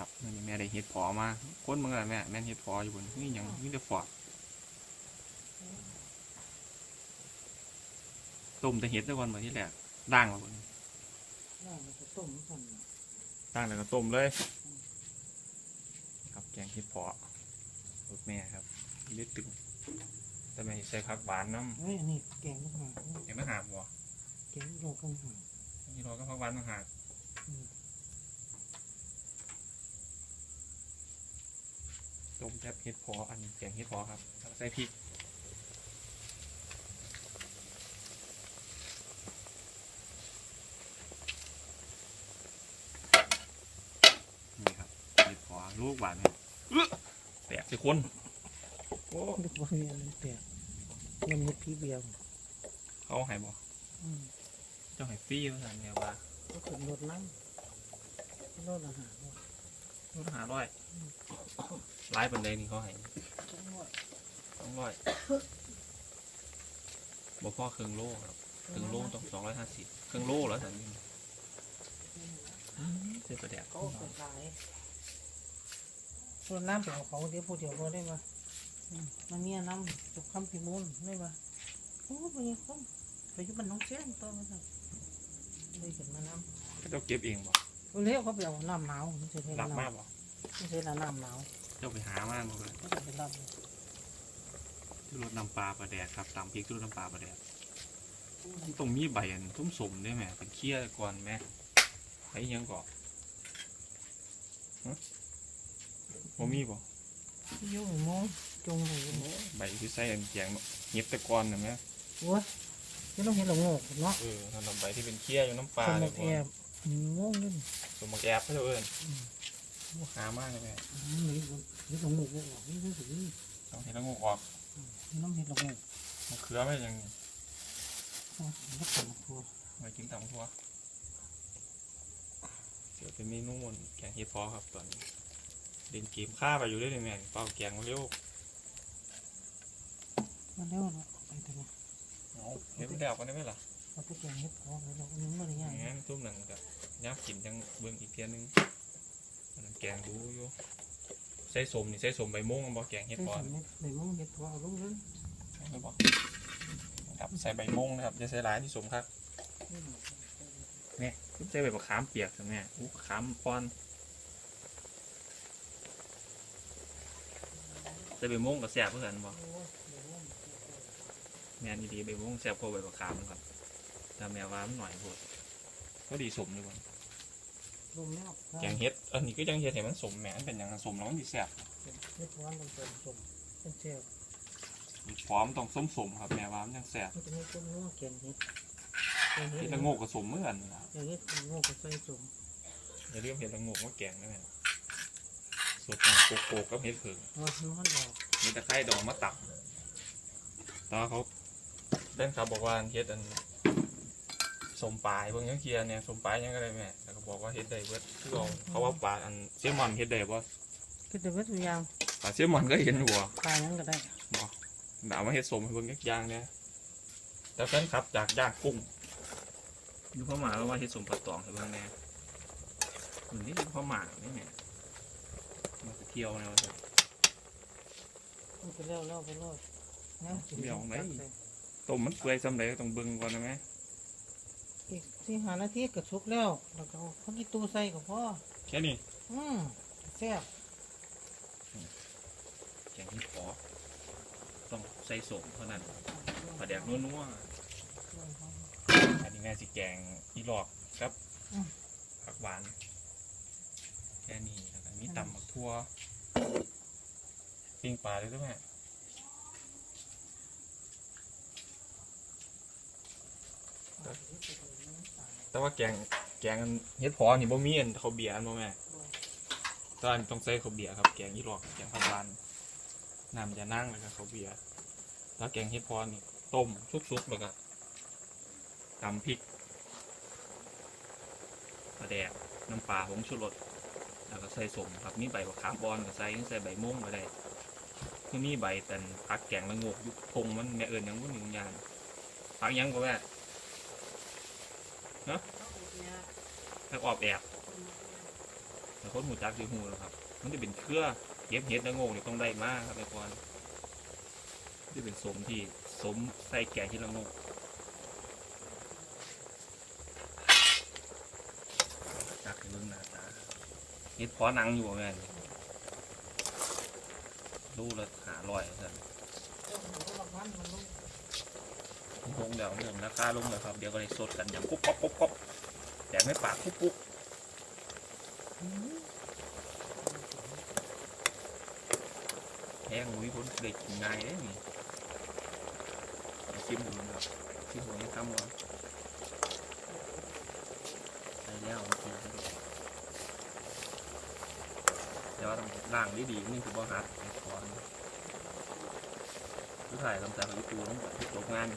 ครับมื้อนี้แม่ได้เห็ดพอมาคนเมืองอะไรแม่แม่นเห็ดพออยู่บนนี่ยังมีแต่ฟอดต้มแต่เห็ดแต่ก่อนเหมือนที่แรกด่างแล้วบนน่ามันจะต้มกันน่ะด่างแล้วก็ต้มเลย ครับแกงเห็ดพอรสแม่ครับเลือดตึงแต่แม่สิใส่ผักหวานน้เฮ้ยอันนี้แกงต่างหากำเห็นไหมหาบัวแกงโลกันหากนี่เราก็ผักหวานต่างหาก อืม ต้มแซ่บเห็ดพออันนี้แกงเห็ดพอครับแล้วก็ใส่พริกนี่ครับเห็ดพอลูกหวานเนี่ยอื้อแตกสิคนโอ้นึกว่ามีอะไรแปลกมันมีพี่เบียวเขาใหายบ่อืมเจ้าใหายฟรีว่าสันเนี่ยว่าก็ขึ้นรถน้ำรถอาหารลูกหาร้อย ไล่ปันไดนี่เขาใหายจังหวะต้องร้อยบ่พ่อครึ่งโลครับครึ่งโลต้องสองร้อยห้าสิบครึ่งโลแล้วสันนี่เสียประเดี๋ยวเขาสดายรถน้ำไปเอาเขาเดี๋ยวพูดเดี๋ยวพอได้ปะอืมมันมีน้ำจุกคำพิมูลได้ปะโอ้ไปยังคงไปอยู่บ้านน้องเสียงต่อมาสั่งเลยขึ้นมาน้ำก็ต้องเก็บเองบ่เร็วเขาไปเอาน้ำหนาวไม่ใช่รับน้ำมากบ่ไม่ใช่น้ำหนาว เจ้าไปหามากบ่เลยเขาจะไปรับที่รถน้ำปลาปลาแดดครับตามพริกที่รถน้ำปลาปลาแดดมันต้องมีใบอันทุ่มสมได้ไหมเป็นเคี้ยก่อนแม่ไอ้ยังก่อนฮะบ่มีบ่อยุ่งโมงจงเลยอยู่โมงใบที่ใส่อันแกงเงียบแต่ก่อนนะแม่โอ้ยจะต้องเห็นเราโง่เนาะเออนั่นนะใบที่เป็นเคี้ยอยู่น้ำปลาสมเลมยติแอบโง่นี่สมบักแอบให้เอิญ หามากเลยแม่นี่นี่เราโง่เลยนี่นี่สินี่ต้องเห็นแล้วงูออกน้ำเห็ดเราโง่มะเขือไม่ยังนักขันทัวไว้กินตำทั่วเดี๋ยวเป็นเมนูแกงเห็ดพอครับตอนนี้เล่นเกมฆ่าไปอยู่ด้วยเลยแม่เป่าแกงมาเร็วมาเร็วเนาะไปเถอะเอาเห็ดไม่ได้เอากันได้ไหมล่ะเอาไปแกงเห็ดพอเลยเราอันนี้ไม่ได้อง่ายย่างงั้นทุ่มหนึ่งกับยับกินจังเบิ่งอีกเทียนึงอันนั้น แกงดูอยู่ใส่สมนี่ใส่สมใบม่วงบ่แกงเห็ดใช่พอสมนี่ใบม่วงเห็ดพอเอาลงเลยไม่บอกครับใส่ใบม่วงนะครับจะใส่หลายที่สมครับเนี่ยใส่ใบมะขามเปียกใช่ไหมอู้มะขามป้อนใส่ใบม่วงกับแซ่บเพื่อนบ่แม่นดีๆใบม่วงแซ่บกว่าใบมะขามครับแต่แม่ว่ามันหน่อยโพดก็ดีสมอยู่บ่ ลงแล้วแกงเห็ด อันนี้ก็ยังเห็ดเห็นมันสมแหมมันเป็นอย่างนั้นสมแล้วมันดีแซ่บเห็ดพอมันเป็นสมเป็นเชลพร้อมต้องส้มสมๆครับแม่ว่ามันยังแซ่บมันจะมีต้นงัวแกงเห็ดแกงเห็เห็ดดละโงกกับสมเหมือนกันนะอย่างเห็ดงัวก็ใส่สมอย่าเรียกเห็ดละโงกว่าแกงนะแม่สดน้ำโกโก้กับเห็ดเผิงว่ามันออกมีตะไคร้ดองมาตับตอนเขาเล่นครับบอกว่าเฮ็ดอันสมปลายเบิ่งยังเคลียร์เนี่ยสมปลายยังก็ได้แม่แล้วก็บอกว่าเฮ็ดได้เบิดคือเอาเขาว่าปลาอันเซลมอนเฮ็ดได้บ่ก็จะเป็นตัวอย่างปลาเซลมอนก็เห็นอยู่บ่ปลานั้นก็ได้บ่ดาวมาเฮ็ดสมให้เบิ่งยักอย่างเนี่ยแต่แฟนครับจากย่างกุ้งอยู่พ่อหมาว่าเฮ็ดสมปลาตองให้เบิ่งแน่เหมือนนี่พ่อหมานี่แม่มาเที่ยวแนวนี้มันไปเร็วเร็วไปเร็วนะเดี๋ยวไหนต้มมันเปื่อยซำใดก็ต้องเบิ่งก่อนนะแม่ อีกสี่ห้านาทีก็สุกแล้ว แล้วก็เอาพักกีตู้ใส่ก็พอแค่นี้อืมแซ่บแกงที่ขอต้องใส่สมเท่านั้นปลาแดกนัวๆอันนี้แม่สิแกงอีหลอกครับผักหวาน แค่นี้แล้วก็มีตำบักทั่วปิ้งปลาด้วยด้วยแม่ แต่ว่าแกงแกงเฮ็ดพอนี่บ่มีอันเขาวเบียร์อันบ่แม่ตอนต้องใส่เขาวเบียร์ครับแกงอีหลอกแกงผักหวานน้ำจะนั่งแล้วก็เขาวเบียร์แล้วแกงเฮ็ดพอนี่ต้มซุกๆแล้วก็ตำพริกปลาแดกน้ำปลาผงชูรสแล้วก็ใส่สมครับมีใบบักขามบอนก็ใส่ใส่ใบม่วงก็ได้คือมีใบแต่นพักแกงละงกยุคพงมันแม่เอิญยังวุ่นอยู่ยานพักยังก็แม่ พักออบแอบแต่คนหูจักสิหูแล้วครับ มันจะเป็นเครือเก็บเห็ดละโงกนี่ต้องได้มากครับไอ้ก่อนที่เป็นสมที่สมใส่แกงที่ละโงจักเบิ่องหน้าตาเห็ดพอนังอยู่บ่แม่นดูแล้วหาลอยสั่น ลงแล้วเรื่องราคาลงแล้วครับ เดี๋ยวก็เลยสดกันอย่างกุ๊บก๊อบกุ๊บก๊อบแต่ไม่ปากกุ๊บกุ๊บแพงอุ้ยคนเด็กกินง่ายเลยนี่ชิมดูนะครับชิมหัวนี้ทำก่อนใส่แล้วเอากินให้ดูเดี๋ยวต้องล้างดีๆนี่คือบ่หัดไอ้คอนผู้ถ่ายทำจากยูทูบต้องก่อนที่จบงาน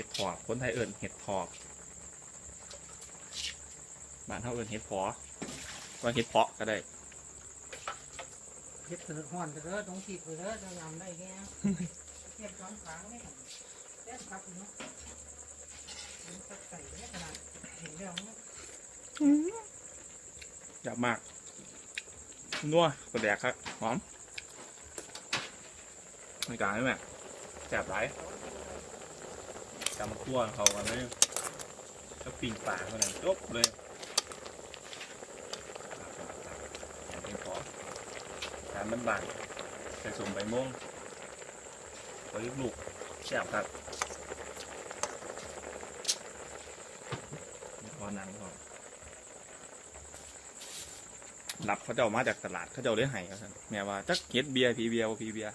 ห็ดถอบคนไทยเอิ่นเห็ดถอบบ้านเขาเอิ่นเห็ดพอว่าเห็ดเพาะก็ได้เฮ็ดเสือห่อนเด้อต้องขีดไปเด้อจะยำได้แค่เทียบสองครั้งนี่แค่ครับเนาะมันก็ใส่ได้ขนาดเห็นแล้วเนี่ยอยากมากนัวกระแดกครับหอมในการนี่แม่แสบหลาย จำตัวเขากันเลยถ้าปิ่งปลาเท่านั้นจบเลยอย่างเป็นพอการมันบานใส่สมใบม่วงไว้ลูกแซ่บครับพอนังพอรับเขาเจ้ามาจากตลาดเขาเจ้าเลี้ยให้เขาซั่นแม่ว่าจักเฮ็ดเบียร์พีเบียร์พีเบียร์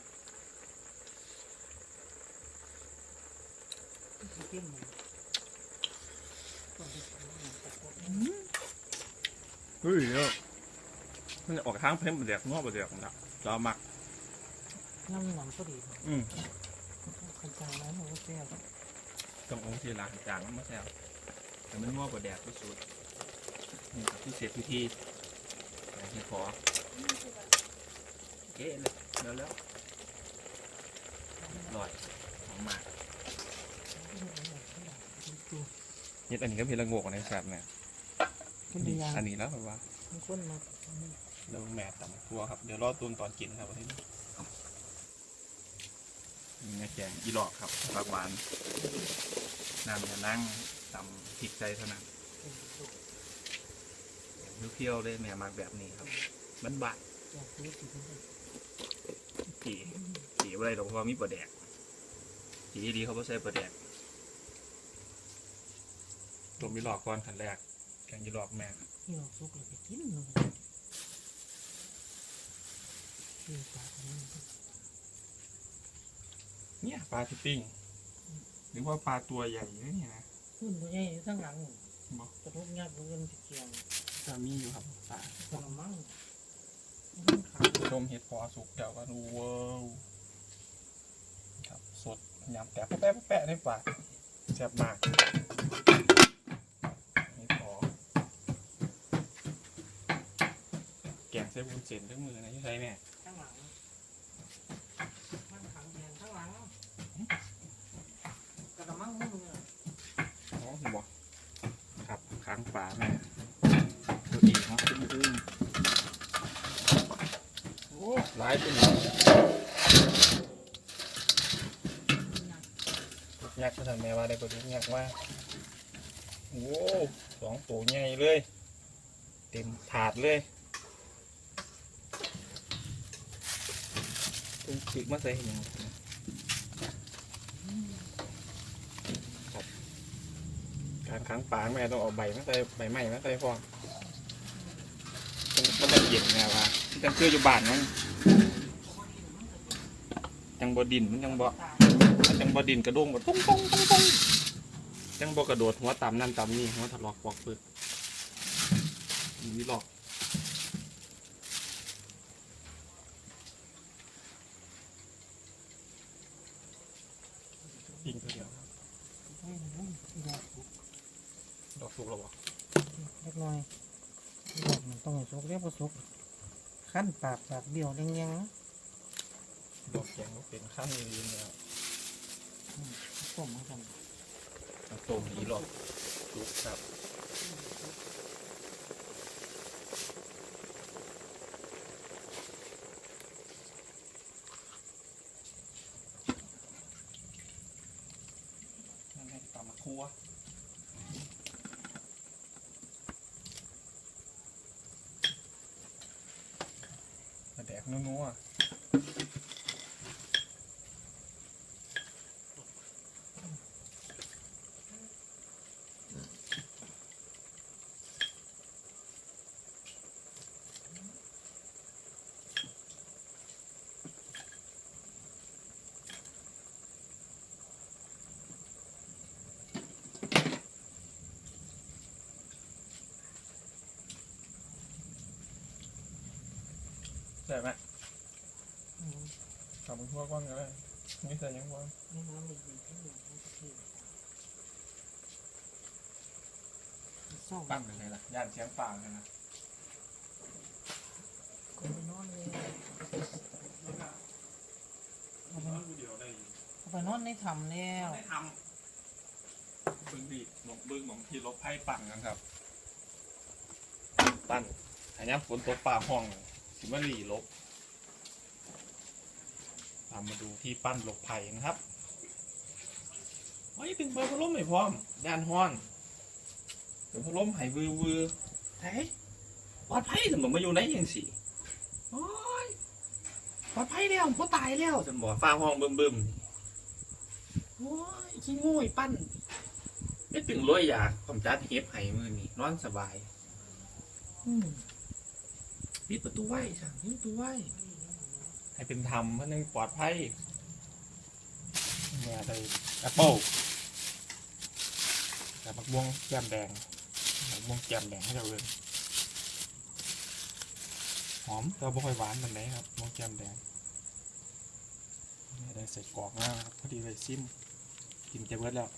จิ้ม เฮ้ยเนาะมันจะออกทางเพิ่มบ่เดียกนัวบ่เดียกนะเรามักน้ำหนำก็ดีอืมขันจางแล้วมันก็แซ่บต้ององค์ที่ล้างจางมาแซ่บแต่มันนัวบ่แดกที่สุดนี่ครับที่เศษพิธีอย่างที่ขอเก๋เลยแล้วแล้วอร่อยหอมมาก เฮ็ดอันนี้ก็เพ็ดละโงกในแซ่บเนี่ยคุณดีอย่างอันนี้แล้วแบบว่ามันข้นมาแล้วแม่ต่ำตัวครับ เดี๋ยวรอตุนตอนกินครับวันนี้นี่แม่แกงอีหลอกครับปากหวานน้ำจะนั่งตำพริกใจเท่านั้นเพี้ยวๆเลยแม่มักแบบนี้ครับมันบาดอยากรู้สิคุณจีจีอะไรหรอกเพราะว่ามีปลาแดกจีดีๆเขาไม่ใส่ปลาแดก ตัวมีหลอกก่อนขันแรกแกงอีหลอกแม่ที่เราซุกเลยไปกินเลยที่ปากนี่เนี่ยปลาที่ปิ้งหรือว่าปลาตัวใหญ่เนี่ยนะขึ้นตัวใหญ่อยู่ข้างหลังบอกกระทบยักษ์มันเป็นเกียงจะมีอยู่ครับปลากระมังมันขาดชมเห็ดพอสุกเดี๋ยวกันเว้าวครับสดยำแปะแปะแปะในปากแซ่บมากเห็ดพอ แกงใส่บุญเส้นทั้งมือนะที่ใช้แม่ข้างหลังมันขังแยงข้างหลังกระมังมึงเนี่ยอ๋อผมบอกครับค้างปลาแม่ตัวอีกเนาะตุ้มตุ้มโอ้หลายตัวนี้ยักษ์ก็ทำแม่ว่าได้ประดุกยักษ์ว่าโอ้สองตัวใหญ่เลย เต็มถาดเลย ตุ้มจิกมาใส่เห็นยังการค้างปลาแม่ต้องเอาใบมาใส่ใบไม้มาใส่พร้อมันจะเย็นแม่ว่าจังเคืออยู่บ้านมันจังบ่ดินมันจังบ่มันจังบ่ดินกระโดงบ่ตุ้งตุ้งตุ้งตุ้งจังบ่กระโดดหัวต่ำนั่นต่ำนี่หัวถลอกปอกเปลือกนี่หลอกยิงตัวเดียวดอกสุกแล้วบ่ เล็กน้อยดอกมันต้องสุกเรียกว่าสุกขั้นปากปากเบี้ยวเลี้ยงๆนะดอกแกงก็เป็นข้ามยืนแล้วต้มมากัน ต้มนี้หรอกสุกครับ นั่นไงตามมาครัวมาแดก นัวๆ ได้ไหมอืมทำทั่วก้อนก็ได้ไม่ใส่ยังบ้างนี่น้ำอีกนิดนึงที่ส่องปั้งเลยไงล่ะย่านเสียงป่าเลยนะคนไปนอนเลยเอาไปเดียวได้เอาไปนอนในถ้ำแล้วได้ทำบึ้งดีหมองบึ้งหมองที่ลบไพ่ปั่นกันครับ ปั้นอันนี้ฝนตกป่าห้อง สิมารีลบตามมาดูที่ปั้นลบไผ่นะครับเฮ้ยเป็นเบอร์พัดลมไม่พร้อมย่านห้อนเบอร์พัดลมไหวือวือเฮ้ยปลอดภัยสมมติมาอยู่ไหนยังสิโอ้ยปลอดภัยแล้วผมตายแล้วสมบอกฟ้าห้องบึมบึมๆโอ้ยขี้งูยปั้นไม่ตึงรวยอยากผมจัดเฮฟไห้มือนี่นอนสบาย อืม ปิดประตูไว้สั่งปิดประตูไว้ให้เป็นธรรมเพื่อนึงปลอดภัยเนี่ยได้แอปเปิลแต่มะม่วงแก้มแดงมะม่วงแก้มแดงให้เราเลยหอมแต่ไม่ค่อยหวานแบบไหนครับมะม่วงแก้มแดงเนี่ยได้ใส่กรอกมากครับพอดีเลยซิมกินจะเบิดแล้ว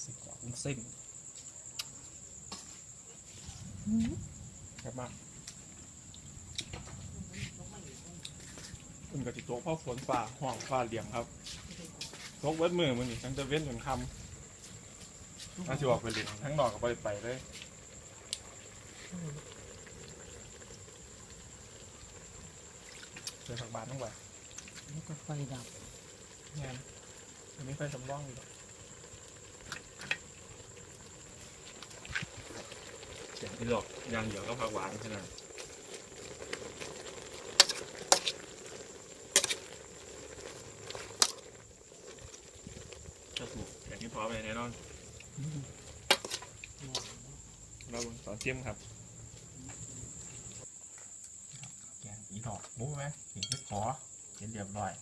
ใส่กรอกเส้น ครับมาคุณกติโต๊ะพ่อฝนฝ่าห่องฝ่าเหลี่ยมครับโต๊ะเวิร์ดมือมันนี่ทั้งจะเว้นจนคำน่าจะออกไปเหลี่ยมทั้งนอกกับไปไปเลยเจอผักบานต้องไปแล้วก็ไฟดับงานอันนี้ไฟสำรองอยู่ หรอกเสียงที่หลอกยางเหยียวก็ผักหวานใช่ไหมครับผมอย่างที่พร้อมเลยแน่นอนเราตอนเจียมครับแกงอีดอกบุ๊ไหมถึงที่ขอเห็นเรียบร้อย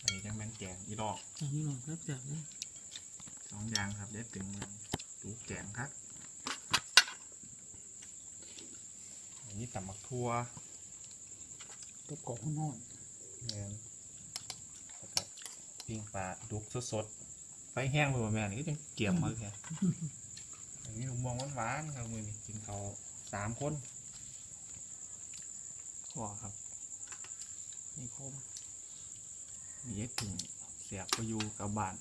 อันนี้จังแม่นแกงอีดอกอันนี้หน่อยครับจับเลยสองอย่างครับเด็ดถึงมันตูแกงครับ นนี้ตำมักทั่วตัวกบนอนเงี้ยแล้วก็ปิ้งปลาดุกสดๆไฟแห้งเลยแม่นี่ก็ยังเกี่ยมมากแค่อันนี้ผมมองหวานๆครับมือนี้กินเขาวสามคนว้าครับ นี่คมมีเอ็ดถึงเสียบไปอยู่กับบ้าน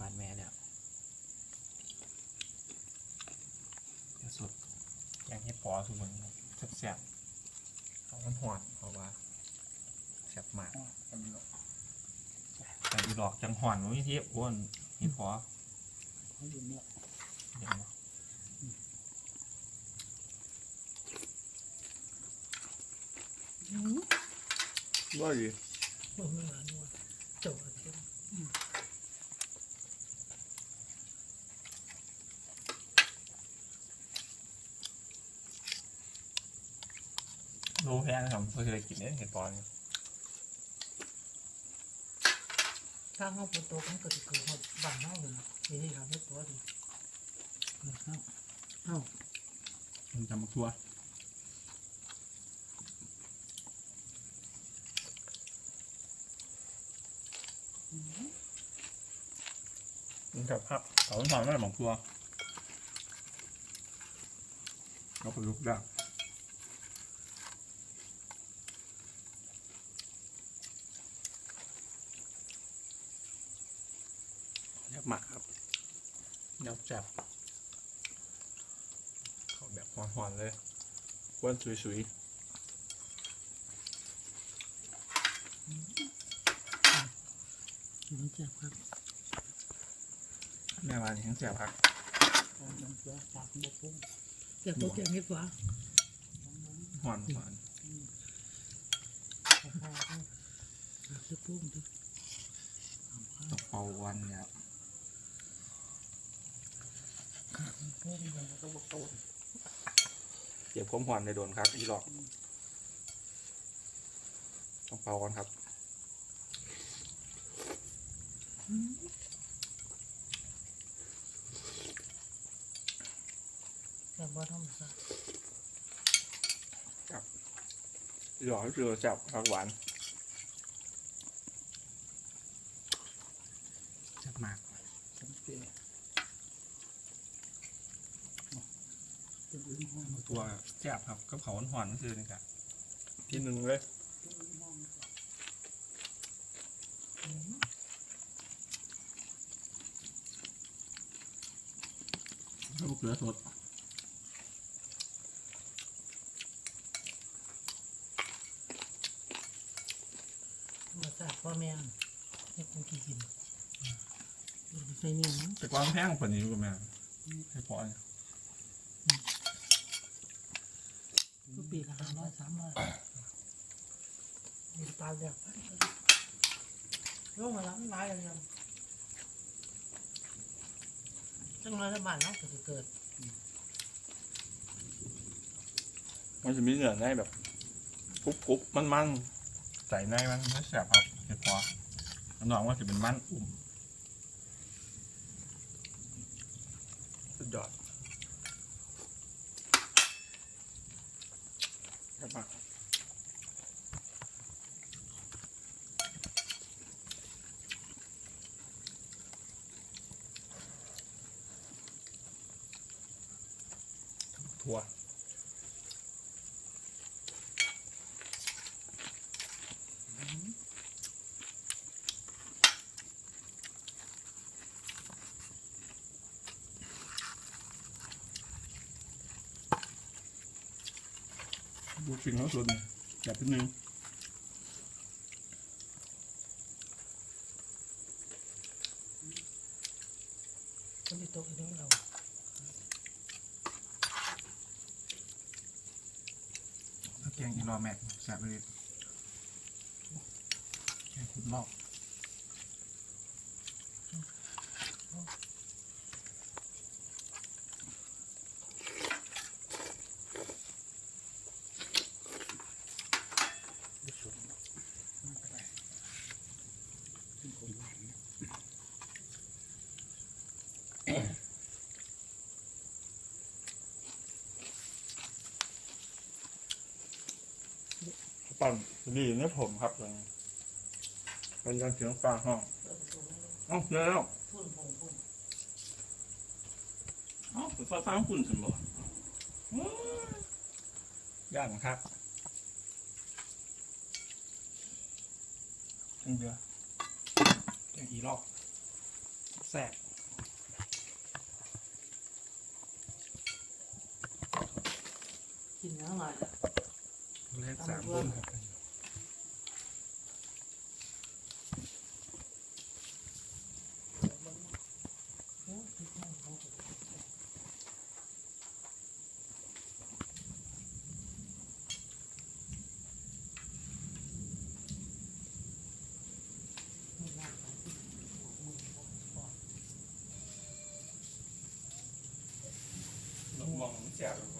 บ้านแม่เนี่ยจะสด อย่างที่ปอสุดมันครับแซ่บๆเขามันหวานเพราะว่าแซ่บมากแต่อีหลอกจังหอนว่ามีที่อ้วนนี่พอเขาอยู่เนี่ยเดี๋ยวมาว่าดีบ่มีหลานว่าเจ้า เทียมโลแพงครับเพื่อจะได้กินเนี่ยเห็ดปอนถ้าเขาปวดตัวมันก็จะเกิดเขาบ้านเขาเลยนะนี่นี่เราเฮ็ดตัวดิเกิดเขาเอ้ามันจำมาทัวมันกับครับเขาต้องทำนั่นแหละหมองทัวเราไปลุกได้ ยับหมักครับ ยับจับเขาแบบหอนๆเลยอ้วนสุยมันเจ็บครับๆแม่วานทั้งเสียบครับมันเจ็บจากบกพุ่งเจ็บตัวเจ็บนิดกว่าหอนหอนเจ็บพุ่งดิตกเป่าวันเนี่ย พุ่งมัน ก็บกโตเจ็บความหอนในโดนครับ อีหลอกต้องเป่ากันครับเจ็บบ่ธรรมชาติอีหลอกก็คือจับผักหวานจับมากสังเกตเป็นอื่นห้อง ตัวแจับครับก็เขาหอนๆคือนี่ครับที่หนึ่งเลยลูกเรือสดมาจากพ่อแม่ให้กูกินกินใส่เนี่ยมั้งแต่ความแพงกว่านี้ก็แม่ให้พอเนี่ย ปีละห้าร้อยสามร้อยมีปลาแบบลงมาแล้วมันหลายอย่างจังเลยละบาทเนาะก็จะเกิดมันจะมีเนื้อในแบบกรุบกรุบมันมันๆใส่ในมันไม่แสบครับเห็ดพออันน้องว่าจะเป็นมันอุ่มสุดยอด ครับถั่ว กสิ่งเขาสุดเนี่ยจับนิดนึงก็มีโต๊ะอีกแล้วเราแกงอีรอแม็กแซ่บเลยแกงคุณลอก ปั่นดีเนี่ยผมครับเลยเป็นการเสียงปลาห้องเอ้าเจอแล้วพุ่นพุ่นพุ่นเอ้าเป็นฟ้าฟ้าคุณสมบูรณ์ย่างครับทั้งเดือแกงอีลอกแซ่บกินแล้วไงเล่นสามคนครับ มะ ม่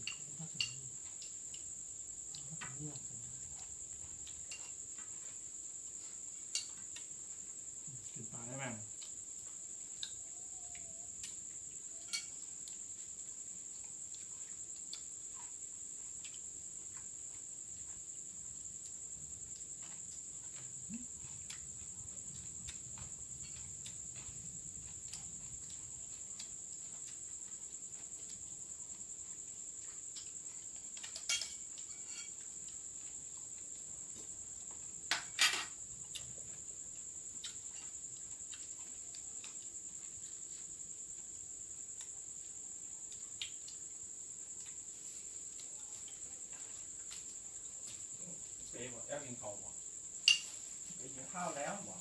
ข้าวแล้วบ่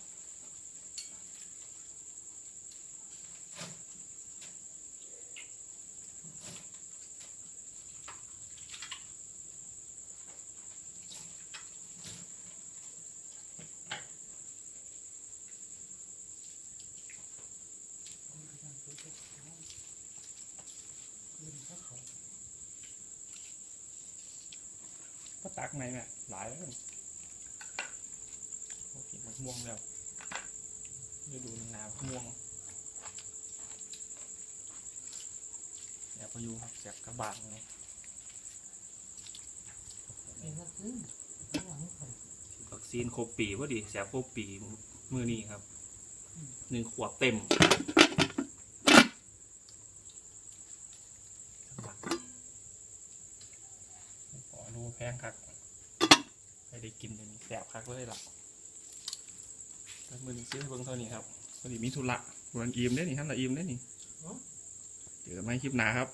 ก็ตักไหมแม่หลายแล้วโอเค มันม่วงแล้วฤดูหนาวม่วงแอบไปอยู่ครับแสบกระบาดเลยเองก็ซื้อระหว่างนี้ก่อนวัคซีนครบปีพอดีแสบครบปีมือนี้ครับหนึ่งขวบเต็มขอดูแพงคักไปได้กินเลยแสบคักเลยล่ะแต่ มือนี้ซื้อให้เบิ่งเท่านี้ครับพอดีมีธุระวันอีมได้อนี่ท่านละอีมได้อนี่เจอกันใหม่คลิปหน้าครับ